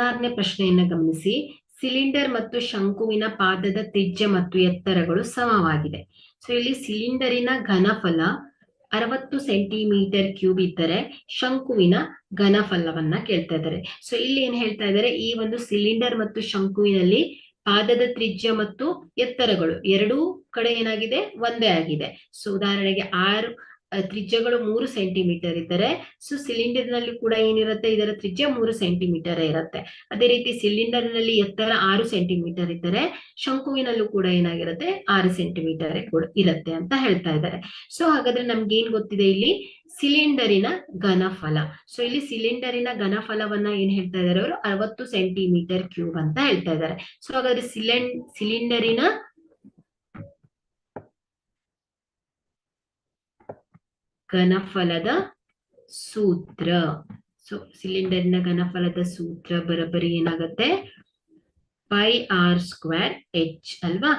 ಹದಿನಾರನೇ ಪ್ರಶ್ನೆಯನ್ನ ಗಮನಿಸಿ. ಸಿಲಿಂಡರ್ ಮತ್ತು ಶಂಕುವಿನ ಪಾದದ ತ್ರಿಜ್ಯ ಮತ್ತು ಎತ್ತರಗಳು ಸಮವಾಗಿದೆ ಸೊ ಇಲ್ಲಿ ಸಿಲಿಂಡರಿನ ಘನಫಲ ಅರವತ್ತು ಸೆಂಟಿಮೀಟರ್ ಕ್ಯೂಬ್ ಇದ್ದರೆ ಶಂಕುವಿನ ಘನಫಲವನ್ನ ಕೇಳ್ತಾ ಇದ್ದಾರೆ. ಸೊ ಇಲ್ಲಿ ಏನ್ ಹೇಳ್ತಾ ಇದ್ದಾರೆ? ಈ ಒಂದು ಸಿಲಿಂಡರ್ ಮತ್ತು ಶಂಕುವಿನಲ್ಲಿ ಪಾದದ ತ್ರಿಜ್ಯ ಮತ್ತು ಎತ್ತರಗಳು ಎರಡೂ ಕಡೆ ಏನಾಗಿದೆ? ಒಂದೇ ಆಗಿದೆ. ಸೊ ಉದಾಹರಣೆಗೆ ಆರು ತ್ರಿಜ್ಯಗಳು ಮೂರು ಸೆಂಟಿಮೀಟರ್ ಇದ್ದರೆ ಸೊ ಸಿಲಿಂಡರ್ನಲ್ಲಿ ಕೂಡ ಏನಿರುತ್ತೆ? ಇದರ ತ್ರಿಜ್ಯ ಮೂರು ಸೆಂಟಿಮೀಟರ್ ಇರುತ್ತೆ. ಅದೇ ರೀತಿ ಸಿಲಿಂಡರ್ನಲ್ಲಿ ಎತ್ತರ ಆರು ಸೆಂಟಿಮೀಟರ್ ಇದ್ದರೆ, ಶಂಕುವಿನಲ್ಲೂ ಕೂಡ ಏನಾಗಿರುತ್ತೆ? ಆರು ಸೆಂಟಿಮೀಟರ್ ಇರುತ್ತೆ ಅಂತ ಹೇಳ್ತಾ ಇದ್ದಾರೆ. ಸೊ ಹಾಗಾದ್ರೆ ನಮ್ಗೆ ಏನ್ ಗೊತ್ತಿದೆ ಇಲ್ಲಿ? ಸಿಲಿಂಡರಿನ ಘನಫಲ. ಸೊ ಇಲ್ಲಿ ಸಿಲಿಂಡರಿನ ಘನಫಲವನ್ನ ಏನ್ ಹೇಳ್ತಾ ಇದ್ದಾರೆ ಅವರು? ಅರವತ್ತು ಸೆಂಟಿಮೀಟರ್ ಕ್ಯೂಬ್ ಅಂತ ಹೇಳ್ತಾ ಇದ್ದಾರೆ. ಸೊ ಹಾಗಾದ್ರೆ ಸಿಲಿಂಡ್ ಸಿಲಿಂಡರಿನ ಘನಫಲದ ಸೂತ್ರ. ಸೊ ಸಿಲಿಂಡರ್ನ ಘನಫಲದ ಸೂತ್ರ ಬರೋಬ್ಬರಿ ಏನಾಗುತ್ತೆ? ಪೈ ಆರ್ ಸ್ಕ್ವೇರ್ ಎಚ್ ಅಲ್ವಾ?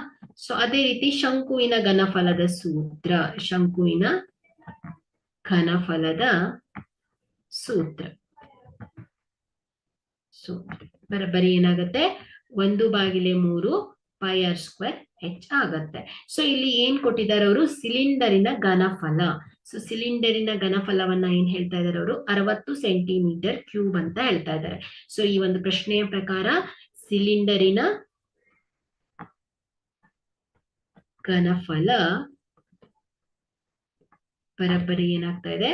ಸೊ ಅದೇ ರೀತಿ ಶಂಕುವಿನ ಘನಫಲದ ಸೂತ್ರ, ಶಂಕುವಿನ ಘನಫಲದ ಸೂತ್ರ. ಸೂತ್ರ ಬರೋಬ್ಬರಿ ಏನಾಗುತ್ತೆ? ಒಂದು ಬಾಗಿಲೆ ಮೂರು ಪೈ ಆರ್ ಸ್ಕ್ವೇರ್ ಎಚ್ ಆಗತ್ತೆ. ಸೊ ಇಲ್ಲಿ ಏನ್ ಕೊಟ್ಟಿದ್ದಾರೆ ಅವರು? ಸಿಲಿಂಡರಿನ ಘನಫಲ. ಸೊ ಸಿಲಿಂಡರಿನ ಘನಫಲವನ್ನ ಏನ್ ಹೇಳ್ತಾ ಇದ್ದಾರೆ ಅವರು? ಅರವತ್ತು ಸೆಂಟಿಮೀಟರ್ ಕ್ಯೂಬ್ ಅಂತ ಹೇಳ್ತಾ ಇದ್ದಾರೆ ಸೊ ಈ ಒಂದು ಪ್ರಶ್ನೆಯ ಪ್ರಕಾರ ಸಿಲಿಂಡರಿನ ಘನಫಲ ಪರಪರಿ ಏನಾಗ್ತಾ ಇದೆ?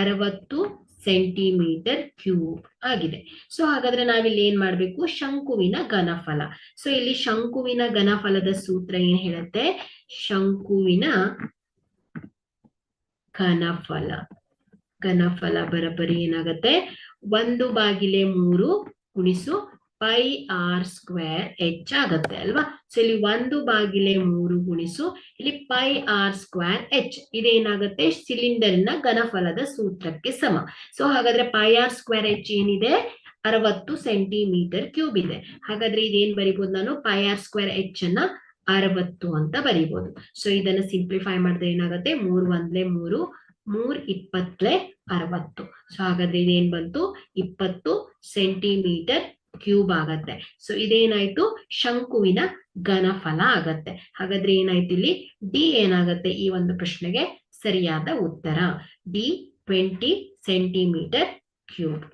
ಅರವತ್ತು ಸೆಂಟಿಮೀಟರ್ ಕ್ಯೂಬ್ ಆಗಿದೆ. ಸೊ ಹಾಗಾದ್ರೆ ನಾವಿಲ್ಲಿ ಏನ್ ಮಾಡ್ಬೇಕು? ಶಂಕುವಿನ ಘನಫಲ. ಸೊ ಇಲ್ಲಿ ಶಂಕುವಿನ ಘನಫಲದ ಸೂತ್ರ ಏನ್ ಹೇಳುತ್ತೆ? ಶಂಕುವಿನ ಘನಫಲ. ಘನಫಲ ಬರಬರಿ ಏನಾಗತ್ತೆ? ಒಂದು ಬಾಗಿಲೆ ಮೂರು ಗುಣಿಸು ಪೈ ಆರ್ ಸ್ಕ್ವೇರ್ ಎಚ್ ಆಗತ್ತೆ ಅಲ್ವಾ? ಸೊ ಇಲ್ಲಿ ಒಂದು ಬಾಗಿಲೆ ಮೂರು ಗುಣಿಸು, ಇಲ್ಲಿ ಪೈ ಆರ್ ಸ್ಕ್ವೇರ್ ಎಚ್. ಇದೇನಾಗುತ್ತೆ? ಸಿಲಿಂಡರ್ನ ಘನಫಲದ ಸೂತ್ರಕ್ಕೆ ಸಮ. ಸೊ ಹಾಗಾದ್ರೆ ಪೈ ಆರ್ ಸ್ಕ್ವೇರ್ ಎಚ್ ಏನಿದೆ? ಅರವತ್ತು ಸೆಂಟಿಮೀಟರ್ ಕ್ಯೂಬ್ ಇದೆ. ಹಾಗಾದ್ರೆ ಇದೇನ್ ಬರಿಬಹುದು ನಾನು? ಪೈ ಆರ್ ಸ್ಕ್ವೇರ್ ಎಚ್ ಅನ್ನ ಅರವತ್ತು ಅಂತ ಬರೀಬಹುದು ಸೊ ಇದನ್ನ ಸಿಂಪ್ಲಿಫೈ ಮಾಡಿದ್ರೆ ಏನಾಗುತ್ತೆ? ಮೂರ್ ಒಂದ್ಲೆ ಮೂರು, ಮೂರ್ ಇಪ್ಪತ್ಲೆ ಅರವತ್ತು. ಸೊ ಹಾಗಾದ್ರೆ ಇದೇನ್ ಬಂತು? ಇಪ್ಪತ್ತು ಸೆಂಟಿಮೀಟರ್ ಕ್ಯೂಬ್ ಆಗತ್ತೆ. ಸೊ ಇದೇನಾಯ್ತು? ಶಂಕುವಿನ ಘನಫಲ ಆಗತ್ತೆ. ಹಾಗಾದ್ರೆ ಏನಾಯ್ತು ಇಲ್ಲಿ? ಡಿ ಏನಾಗತ್ತೆ? ಈ ಒಂದು ಪ್ರಶ್ನೆಗೆ ಸರಿಯಾದ ಉತ್ತರ. D twenty centimetre cube